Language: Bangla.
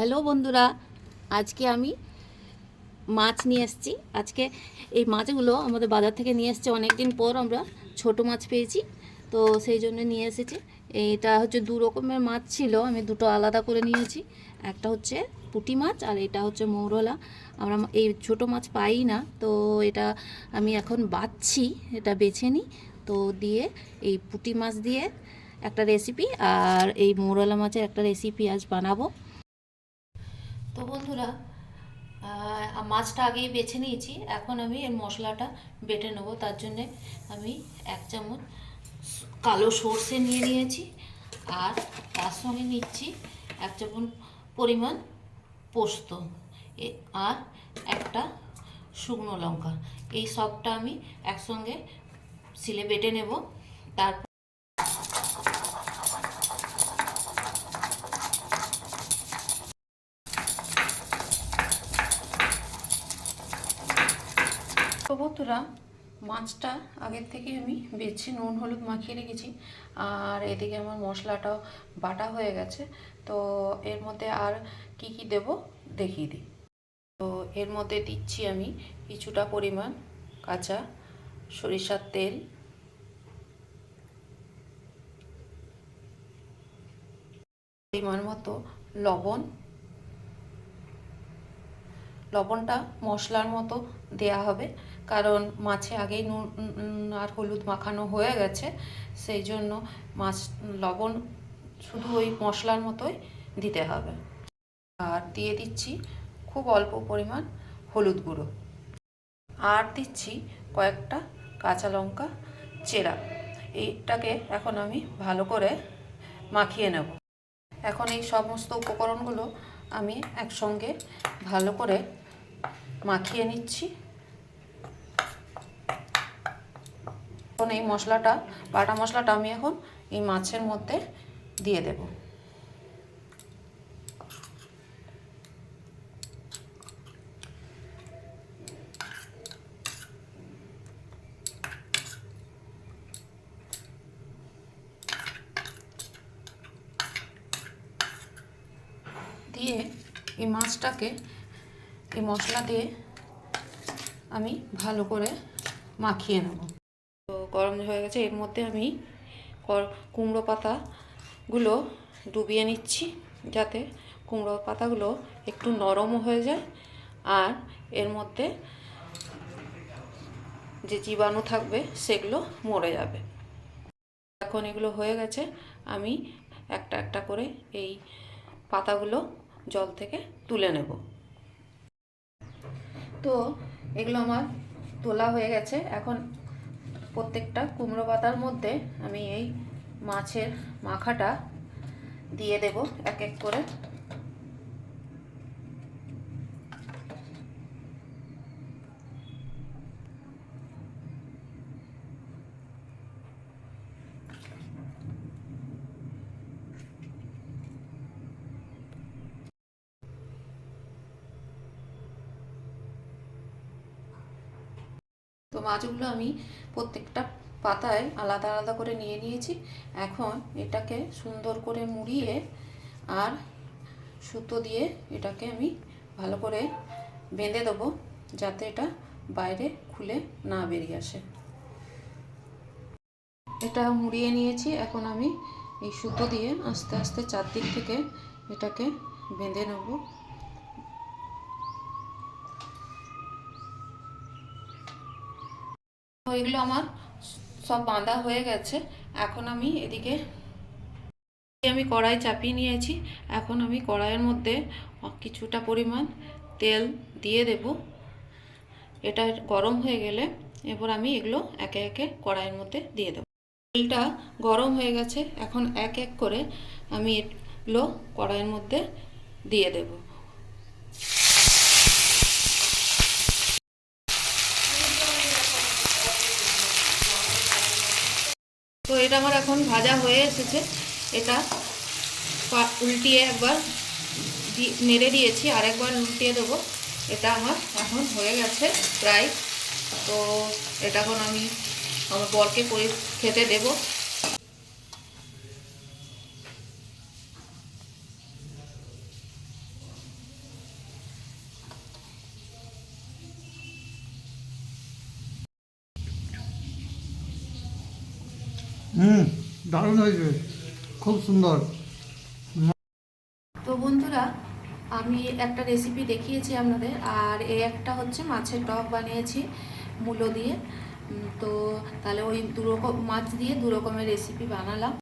হ্যালো বন্ধুরা, আজকে আমি মাছ নিয়ে এসেছি। আজকে এই মাছগুলো আমাদের বাজার থেকে নিয়ে এসেছে। অনেক দিন পর আমরা ছোট মাছ পেয়েছি, তো সেই জন্য নিয়ে এসেছি। এইটা হচ্ছে দু রকমের মাছ ছিল, আমি দুটো আলাদা করে নিয়েছি। একটা হচ্ছে পুঁটি মাছ আর এটা হচ্ছে মৌরলা। আমরা এই ছোট মাছ পাই না, তো এটা আমি এখন বাছছি এটা বেছে নিই। তো দিয়ে এই পুঁটি মাছ দিয়ে একটা রেসিপি আর এই মৌরলা মাছের একটা রেসিপি আজ বানাবো। তো বন্ধুরা মাছটা আগেই বেছে নিয়েছি। এখন আমি এর মশলাটা বেটে নেব। তার জন্যে আমি এক চামচ কালো সর্ষে নিয়ে নিয়েছি আর তার সঙ্গে নিচ্ছি এক চামচ পরিমাণ পোস্ত আর একটা শুকনো লঙ্কা। এই সবটা আমি একসঙ্গে সিলে বেটে নেব। তারপর তো বন্ধুরা, মাছটা আগের থেকে আমি বেছে, নুন, হলুদ মাখিয়ে রেখেছি। আর এদিকে আমার মশলাটাও বাটা হয়ে গেছে। তো এর মধ্যে আর কি কি দেব দেখিয়ে দিই। তো এর মধ্যে দিচ্ছি আমি কিছুটা পরিমাণ কাঁচা সরিষার তেল। পরিমাণ মতো লবণ। লবণটা মশলার মতো দেয়া হবে। কারণ মাছে আগেই নুন আর হলুদ মাখানো হয়ে গেছে, সেই জন্য মাছ, লবণ শুধু ওই মশলার মতোই দিতে হবে। আর দিয়ে দিচ্ছি খুব অল্প পরিমাণ হলুদ গুঁড়ো। আর দিচ্ছি কয়েকটা কাঁচা লঙ্কা চেরা। এইটাকে এখন আমি ভালো করে মাখিয়ে নেব। এখন এই সমস্ত উপকরণগুলো আমি একসঙ্গে ভালো করে মাখিয়ে নিচ্ছি। এখন এই মশলাটা, বাটা মশলাটা আমি এখন এই মাছের মধ্যে দিয়ে দেব। দিয়ে এই মাছটাকে এই মশলা দিয়ে আমি ভালো করে মাখিয়ে নেব। তো গরম হয়ে গেছে, এর মধ্যে আমি কুমড়ো পাতাগুলো ডুবিয়ে নিচ্ছি যাতে কুমড়ো পাতাগুলো একটু নরমও হয়ে যায় আর এর মধ্যে যে জীবাণু থাকবে সেগুলো মরে যাবে। এখন এগুলো হয়ে গেছে, আমি একটা একটা করে এই পাতাগুলো জল থেকে তুলে নেব। তো এগুলো আমার তোলা হয়ে গেছে, এখন প্রত্যেকটা কুমড়ো পাতার মধ্যে আমি এই মাছের মাখাটা দিয়ে দেব এক এক করে। তো মাছগুলো আমি প্রত্যেকটা পাতায় আলাদা আলাদা করে নিয়ে নিয়েছি। এখন এটাকে সুন্দর করে মুড়িয়ে আর সুতো দিয়ে এটাকে আমি ভালো করে বেঁধে দেবো যাতে এটা বাইরে খুলে না বেরিয়ে আসে। এটা মুড়িয়ে নিয়েছি। এখন আমি এই সুতো দিয়ে আস্তে আস্তে চারদিক থেকে এটাকে বেঁধে নেব। এগুলো আমার সব বাঁধা হয়ে গেছে। এখন আমি এদিকে আমি কড়াই চাপিয়ে নিয়েছি। এখন আমি কড়াইয়ের মধ্যে কিছুটা পরিমাণ তেল দিয়ে দেব। এটা গরম হয়ে গেলে এরপর আমি এগুলো একে একে কড়াইয়ের মধ্যে দিয়ে দেবো। তেলটা গরম হয়ে গেছে। এখন এক এক করে আমি এগুলো কড়াইয়ের মধ্যে দিয়ে দেবো তো এটা আমার এখন ভাজা হয়ে এসেছে। এটা উল্টিয়ে একবার নেড়ে দিয়েছি, আরেকবার উল্টিয়ে দেবো। এটা আমার এখন হয়ে গেছে প্রায়। তো এটা এখন আমি আমার বরকে পরি খেতে দেবো। হুম, দারুণ হয়েছে, খুব সুন্দর। তো বন্ধুরা, আমি একটা রেসিপি দেখিয়েছি আপনাদের, আর এই একটা হচ্ছে মাছের টক বানিয়েছি, মূলো দিয়ে। তো তাহলে ওই দু রকম, মাছ দিয়ে দু রকমের রেসিপি বানালাম।